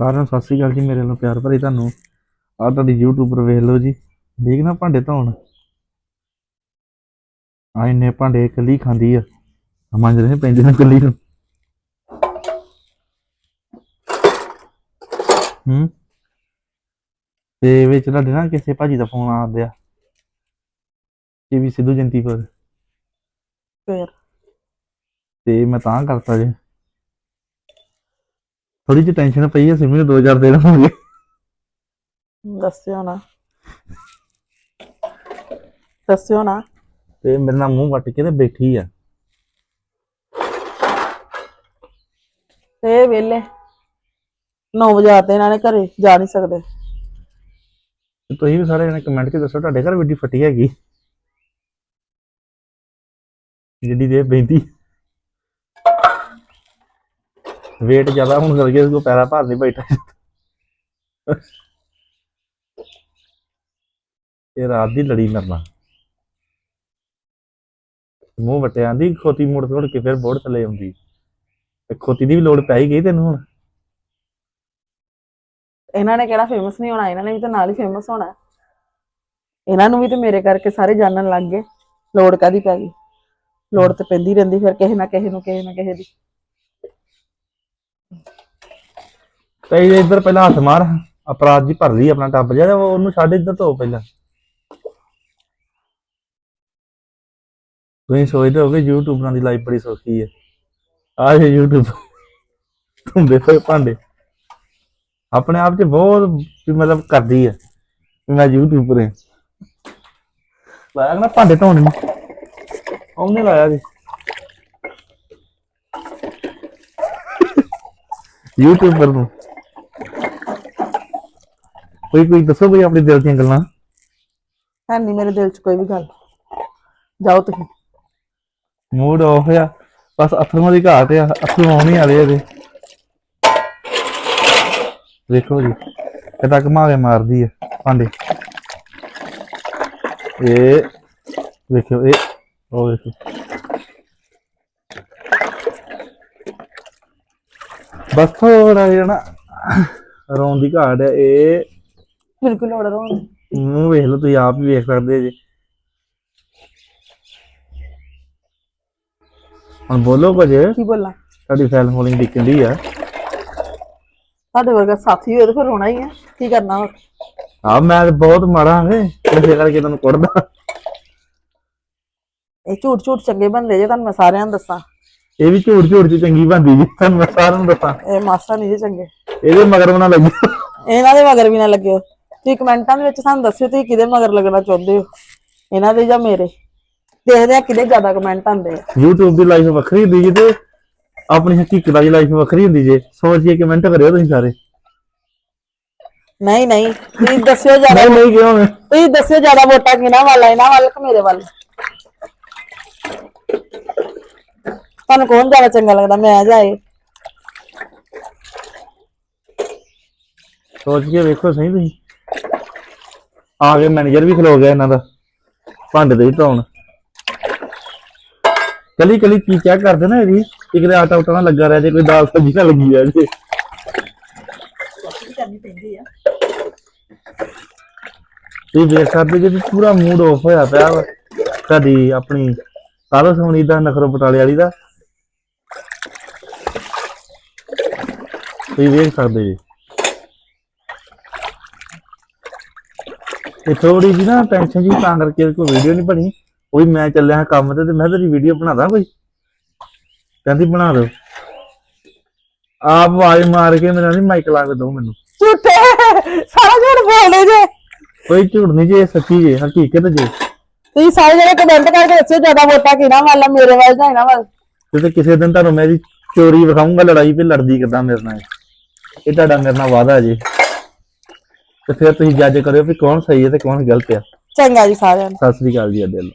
ਸਾਰਿਆਂ ਨੂੰ ਸਤਿ ਸ੍ਰੀ ਅਕਾਲ ਜੀ ਮੇਰੇ ਵੱਲੋਂ ਪਿਆਰ ਭਰੀ ਤੁਹਾਨੂੰ। ਆਹ ਤੁਹਾਡੀ YouTube ਪਰ ਵੇਖ ਲਓ ਜੀ। ਠੀਕ ਨਾ ਭਾਂਡੇ ਧੋਣ। ਆ ਇੰਨੇ ਭਾਂਡੇ ਇਕੱਲੀ ਖਾਂਦੀ ਆ। ਮੰਜ ਰਹੇ ਪੈਂਦੇ ਨੇ ਇਕੱਲੀ ਨੂੰ। ਹੂੰ? ਤੇ ਵਿੱਚ ਤੁਹਾਡੇ ਨਾ ਕਿਸੇ ਭਾਜੀ ਦਾ ਫੋਨ ਆ ਗਿਆ। ਇਹ ਵੀ ਸਿੱਧੂ ਜੰਤੀਪੁਰ ਫੇਰ? ਤੇ ਮੈਂ ਤਾਂ ਕਰਤਾ ਜੇ। ਥੋੜੀ ਜਿਹੀ ਟੈਨਸ਼ਨ ਪਈ ਆ ਸਿਮੀ ਨੂੰ 2000 ਦੇਣਾ ਹੋ ਗਏ। ਦੱਸਿਓ ਨਾ। ਦੱਸਿਓ ਨਾ। ਤੇ ਮੇਰੇ ਨਾਲ ਮੂੰਹ ਵੱਟ ਕੇ ਤੇ ਬੈਠੀ ਆ। ਤੇ ਵੇਲੇ 9 ਵਜੇ ਆਤੇ ਇਹਨਾਂ ਨੇ ਘਰੇ ਜਾ ਨਹੀਂ ਸਕਦੇ। ਤੇ ਤੁਸੀਂ ਵੀ ਸਾਰੇ ਜਣੇ ਕਮੈਂਟ 'ਚ ਦੱਸੋ ਤੁਹਾਡੇ ਘਰ ਵਿੱਡੀ ਫੱਟੀ ਹੈਗੀ। ਜਿੱਡੀ ਦੇ ਬੈਂਦੀ ਵੇਟ ਜ਼ਿਆਦਾ ਹੁਣ ਕਰਕੇ ਇਸ ਕੋ ਪੈਰਾ ਭਾਰ ਨਹੀਂ ਬੈਠਾ। ਇਹ ਰਾਤ ਦੀ ਲੜੀ ਮਰਨਾ ਮੂੰਹ ਵਟਿਆਂ ਦੀ ਖੋਤੀ ਮੁੜ ਤੋੜ ਕੇ ਫਿਰ ਬੋੜ ਥੱਲੇ ਆਉਂਦੀ। ਤੇ ਖੋਤੀ ਦੀ ਵੀ ਲੋੜ ਪੈ ਹੀ ਗਈ ਤੈਨੂੰ ਹੁਣ। ਇਹਨਾਂ ਨੇ ਕਿਹੜਾ ਫੇਮਸ ਨਹੀਂ ਹੋਣਾ, ਇਹਨਾਂ ਨੇ ਵੀ ਤਾਂ ਨਾਲ ਹੀ ਫੇਮਸ ਹੋਣਾ। ਇਹਨਾਂ ਨੂੰ ਵੀ ਤੇ ਮੇਰੇ ਕਰਕੇ ਸਾਰੇ ਜਾਣਨ ਲੱਗ ਗਏ। ਲੋੜ ਕਾਦੀ ਪੈ ਗਈ? ਲੋੜ ਤੇ ਪੈਂਦੀ ਰਹਿੰਦੀ ਫਿਰ ਕਿਸੇ ਨਾ ਕਿਸੇ ਨੂੰ, ਕਿਸੇ ਨਾ ਕਿਸੇ ਦੀ। ਤੇ ਇਹ ਇੱਧਰ ਪਹਿਲਾਂ ਹੱਥ ਮਾਰ, ਅਪਰਾਧ ਜੀ ਭਰ ਲਈ ਆਪਣਾ ਟੱਬ ਜਿਹਾ ਤੇ ਉਹਨੂੰ ਛੱਡ ਇੱਧਰ ਧੋ ਪਹਿਲਾਂ। ਤੁਸੀਂ ਸੋਚਦੇ ਹੋਗੇ YouTube ਨਾਲ ਦੀ ਲਾਈਫ ਬੜੀ ਸੌਖੀ ਹੈ। ਆਹ ਜੇ YouTube ਧੁੰਦੇ ਹੋਏ ਭਾਂਡੇ। ਆਪਣੇ ਆਪ 'ਚ ਬਹੁਤ ਵੀ ਮਤਲਬ ਕਰਦੀ ਹੈ। ਵੀ ਮੈਂ YouTuber ਹਾਂ ਲਾਇਆ ਨਾ ਭਾਂਡੇ ਧੋਣੇ ਨੂੰ? ਉਹਨੇ ਲਾਇਆ ਜੀ YouTuber ਨੂੰ। ਕੋਈ ਕੋਈ ਦੱਸੋ ਕੋਈ ਆਪਣੀ ਦਿਲ ਦੀਆਂ ਗੱਲਾਂ? ਹੈ ਨਹੀਂ ਮੇਰੇ ਦਿਲ 'ਚ ਕੋਈ ਵੀ ਗੱਲ ਜਾਓ ਤੁਸੀਂ। ਮੂਡ ਆਫ ਆ। ਬਸ ਅਥਰਮਾਂ ਦੀ ਘਾਟ ਆ। ਅਥਰੂ ਆਉਣੀ ਵਾਲੇ ਇਹਦੇ। ਦੇਖੋ ਜੀ ਕਿਦਾਂ ਘੁਮਾ ਕੇ ਮਾਰਦੀ ਆ ਭਾਂਡੇ। ਇਹ ਵੇਖੋ ਇਹ ਉਹ ਵੇਖੋ। ਬਸ ਥੋੜਾ ਜਿਹਾ ਨਾ ਰੋਣ ਦੀ ਘਾਟ ਹੈ ਇਹ ਬਿਲਕੁਲ ਲੋੜ ਰੋਣ ਦੀ। ਮੂੰਹ ਵੇਖ ਲਓ ਤੁਸੀਂ ਆਪ ਵੀ ਵੇਖ ਸਕਦੇ ਜੀ। ਹੁਣ ਬੋਲੋ ਕੁਝ। ਕੀ ਬੋਲਾਂ? ਤੁਹਾਡੀ ਫੈਲ ਫੋਲਿੰਗ ਦਿਖਣ ਦੀ ਆ। ਤੁਹਾਡੇ ਵਰਗਾ ਸਾਥੀ ਹੋਏ ਤਾਂ ਫਿਰ ਰੋਣਾ ਹੀ ਹੈ ਕੀ ਕਰਨਾ ਹੋਰ? ਆ ਮੈਂ ਤਾਂ ਬਹੁਤ ਮਾੜਾ ਹਾਂ ਇਸੇ ਕਰਕੇ ਤੁਹਾਨੂੰ ਕੁੱਟਦਾ। ਇਹ ਝੂਠ ਝੂਠ ਚੰਗੇ ਬੰਦੇ ਜੇ ਤੁਹਾਨੂੰ ਮੈਂ ਸਾਰਿਆਂ ਨੂੰ ਦੱਸਾਂ। ਇਹ ਵੀ ਝੂਠ ਝੂਠ ਚ ਚੰਗੀ ਬੰਦੀ ਜੀ ਤੁਹਾਨੂੰ ਮੈਂ ਸਾਰਿਆਂ ਨੂੰ ਦੱਸਾਂ। ਇਹ ਮਾਸਾ ਨਹੀਂ ਜੇ ਚੰਗੇ। ਇਹਦੇ ਮਗਰ ਬਣਾ ਲੱਗੀ। ਇਹਨਾਂ ਦੇ ਮਗਰ ਵੀ ਨਾ ਲੱਗਿਓ ਤੁਸੀਂ ਕਮੈਂਟਾਂ ਦੇ ਵਿੱਚ ਸਾਨੂੰ ਦੱਸਿਓ ਤੁਸੀਂ ਕਿਹਦੇ ਮਗਰ ਲੱਗਣਾ ਚਾਹੁੰਦੇ ਹੋ ਇਹਨਾਂ ਦੇ ਜਾਂ ਮੇਰੇ? ਦੇਖਦੇ ਆ ਕਿਹਦੇ ਜ਼ਿਆਦਾ ਕਮੈਂਟ ਆਉਂਦੇ ਆ। YouTube ਦੀ ਲਾਈਫ ਵੱਖਰੀ ਹੁੰਦੀ ਜੀ ਤੇ ਆਪਣੀ ਹਕੀਕਤ ਦੀ ਲਾਈਫ ਵੱਖਰੀ ਹੁੰਦੀ ਜੇ। ਸੋਚੀਏ ਕਮੈਂਟ ਕਰਿਓ ਤੁਸੀਂ ਸਾਰੇ। ਨਹੀਂ ਨਹੀਂ ਤੁਸੀਂ ਦੱਸਿਓ ਜ਼ਿਆਦਾ ਨਹੀਂ ਨਹੀਂ ਕਿਉਂ ਮੈਂ ਤੁਸੀਂ ਦੱਸਿਓ ਜ਼ਿਆਦਾ ਵੋਟਾਂ ਕਿਹਨਾਂ ਵੱਲ ਇਹਨਾਂ ਵੱਲ ਕਿ ਮੇਰੇ ਵੱਲ? ਤੁਹਾਨੂੰ ਕੌਣ ਜ਼ਿਆਦਾ ਚੰਗਾ ਲੱਗਦਾ ਮੈਂ ਜਾਏ ਸੋਚ ਕੇ ਵੇਖੋ ਸਹੀ ਤੁਸੀਂ। ਆ ਕੇ ਮੈਨੇਜਰ ਵੀ ਖਲੋ ਗਿਆ ਇਹਨਾਂ ਦਾ, ਭਾਂਡੇ ਦੇ ਧੌਣ ਕਲੀ ਕਲੀ ਕੀ ਚੈੱਕ ਕਰਦੇ ਨਾ ਇਹਦੀ? ਇੱਕ ਦੇ ਆਟਾ ਉਟਾ ਨਾ ਲੱਗਾ ਰਿਹਾ ਜੇ, ਕੋਈ ਦਾਲ ਸਬਜ਼ੀ ਨਾ ਲੱਗੀ ਆ ਜੇ। ਕਰਨੀ ਪੈਂਦੀ ਆ ਤੁਸੀਂ ਵੇਖ ਸਕਦੇ ਜੇ ਵੀ ਪੂਰਾ ਮੂਡ ਆਫ ਹੋਇਆ ਪਿਆ ਵਾ ਤੁਹਾਡੀ ਆਪਣੀ ਕਾਲੋ ਸੋਣੀ ਦਾ, ਨਖਰੋ ਪਟਾਲੇ ਵਾਲੀ ਦਾ। ਤੁਸੀਂ ਵੇਖ ਸਕਦੇ ਜੀ। ਤੇ ਥੋੜੀ ਜੀ ਨਾ ਟੈਨਸ਼ਨ ਜੀ ਤਾਂ ਕਰਕੇ ਕੋਈ ਵੀਡੀਓ ਨਹੀਂ ਬਣੀ। ਉਹ ਵੀ ਮੈਂ ਚੱਲਿਆ ਹਾਂ ਕੰਮ ਤੇ ਤੇ ਮੈਂ ਤੇਰੀ ਵੀਡੀਓ ਬਣਾਦਾ ਕੋਈ? ਕਹਿੰਦੀ ਬਣਾ ਦਿਓ। ਆਪ ਆਵਾਜ਼ ਮਾਰ ਕੇ ਮੇਰਾ ਨਹੀਂ ਮਾਈਕ ਲਾ ਕੇ ਦੋ ਮੈਨੂੰ। ਝੂਠੇ! ਸਾਰਾ ਝੂਠ ਬੋਲਦੇ ਜੇ। ਕੋਈ ਝੂਠ ਨਹੀਂ ਜੇ ਸੱਚੀ ਜੇ ਹਕੀਕਤ ਜੇ। ਤੁਸੀਂ ਸਾਰੇ ਜਿਹੜੇ ਕਮੈਂਟ ਕਰਕੇ ਦੱਸਿਓ ਜ਼ਿਆਦਾ ਵੋਟਾਂ ਕਿਹਨਾਂ ਵੱਲ ਮੇਰੇ ਵੱਲ ਜਾਂ ਇਹਨਾਂ ਵੱਲ? ਤੇ ਤੇ ਕਿਸੇ ਦਿਨ ਤੁਹਾਨੂੰ ਮੈਂ ਇਹਦੀ ਚੋਰੀ ਵਿਖਾਊਂਗਾ ਲੜਾਈ ਵੀ ਲੜਦੀ ਕਿਦਾਂ ਮੇਰੇ ਨਾਲ। ਇਹ ਤੁਹਾਡਾ ਮੇਰੇ ਨਾਲ ਵਾਦਾ ਜੀ। ਤੇ ਫਿਰ ਤੁਸੀਂ ਜੱਜ ਕਰਿਓ ਵੀ ਕੌਣ ਸਹੀ ਹੈ ਤੇ ਕੌਣ ਗਲਤ ਆ ਚੰਗਾ ਜੀ ਸਾਰਿਆਂ ਨੂੰ। ਸਤਿ ਸ੍ਰੀ ਅਕਾਲ ਜੀ ਅੱਡੇ ਵੱਲੋਂ।